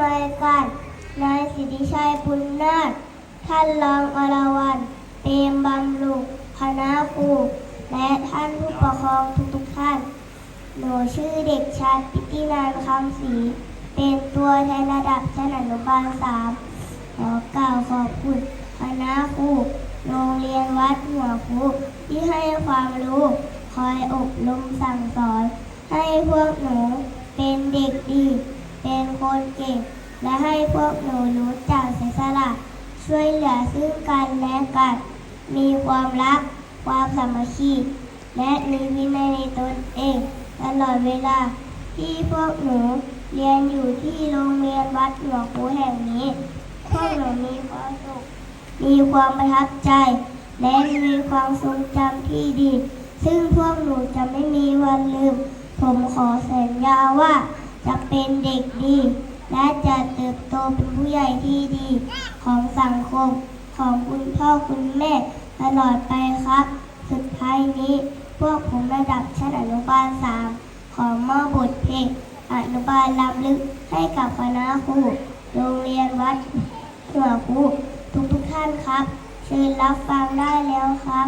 นวยการนายสิทธิชัยบุญนาถท่านรองอรวรรณเปรมบำรุงคณะครูและท่านผู้ปกครองทุกๆท่าน หนูชื่อเด็กชายพิตินานคำศรีเป็นตัวแทนระดับชั้นอนุบาลสามขอกล่าวขอบคุณคณะครูโรงเรียนวัดหัวคุที่ให้ความรู้คอยอบรมสั่งสอน ให้พวกหนูเป็นเด็กดี เป็นคนเก่ง และให้พวกหนูรู้จักเสียสละ ช่วยเหลือซึ่งกันและกัน มีความรัก ความสามัคคี และมีวินัยในตนเอง ตลอดเวลา ที่พวกหนูเรียนอยู่ที่โรงเรียนวัดหัวคูแห่งนี้ พวกหนูมีความสุข มีความประทับใจ และมีความทรงจำที่ดี ซึ่งพวกหนูจะไม่มีวันลืม ผมขอสัญญาว่า จะเป็นเด็กดี และจะเติบโตเป็นผู้ใหญ่ที่ดี ของสังคมของคุณพ่อคุณแม่ตลอดไปครับ สุดท้ายนี้พวกผมระดับชั้นอนุบาลสามขอมอบบทเพลงอนุบาลลำลึกให้กับคณะครูโรงเรียนวัดหัวครูทุกทุกท่านครับ เชิญรับฟังได้แล้วครับ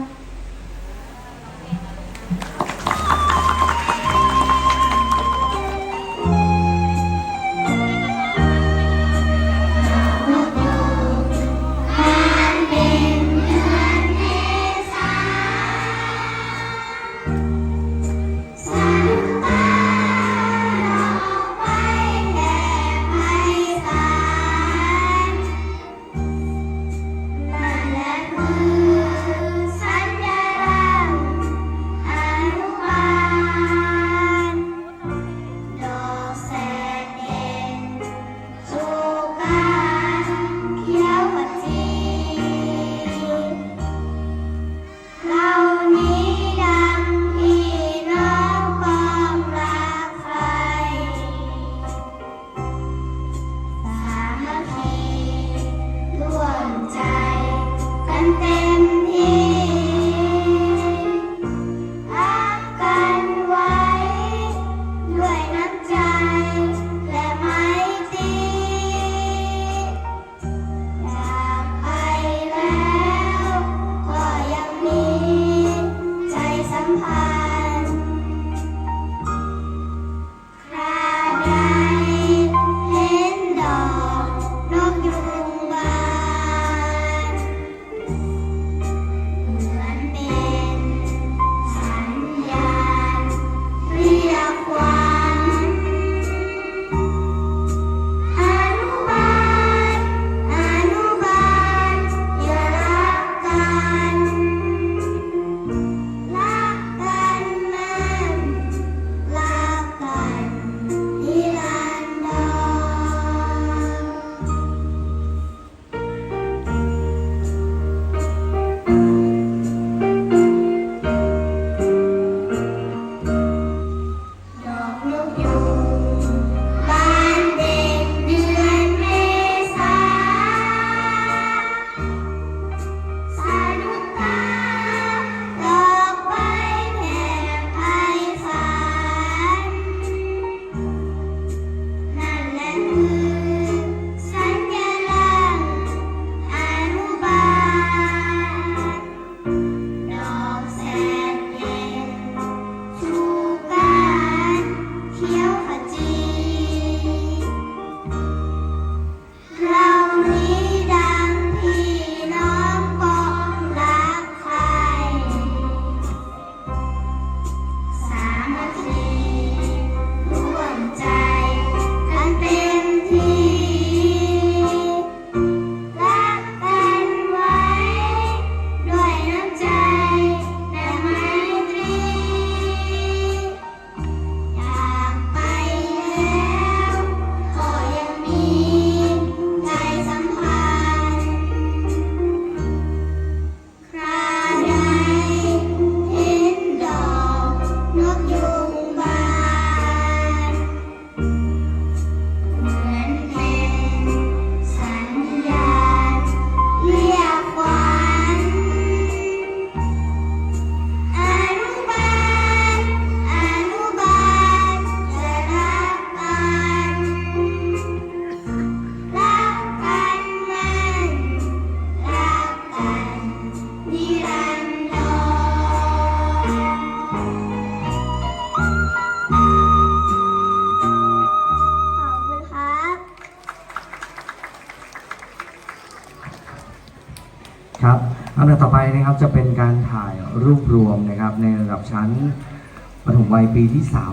ครับอันดับต่อไปนะครับจะเป็นการถ่ายรูปรวมนะครับในระดับชั้นปฐมวัยปีที่ 3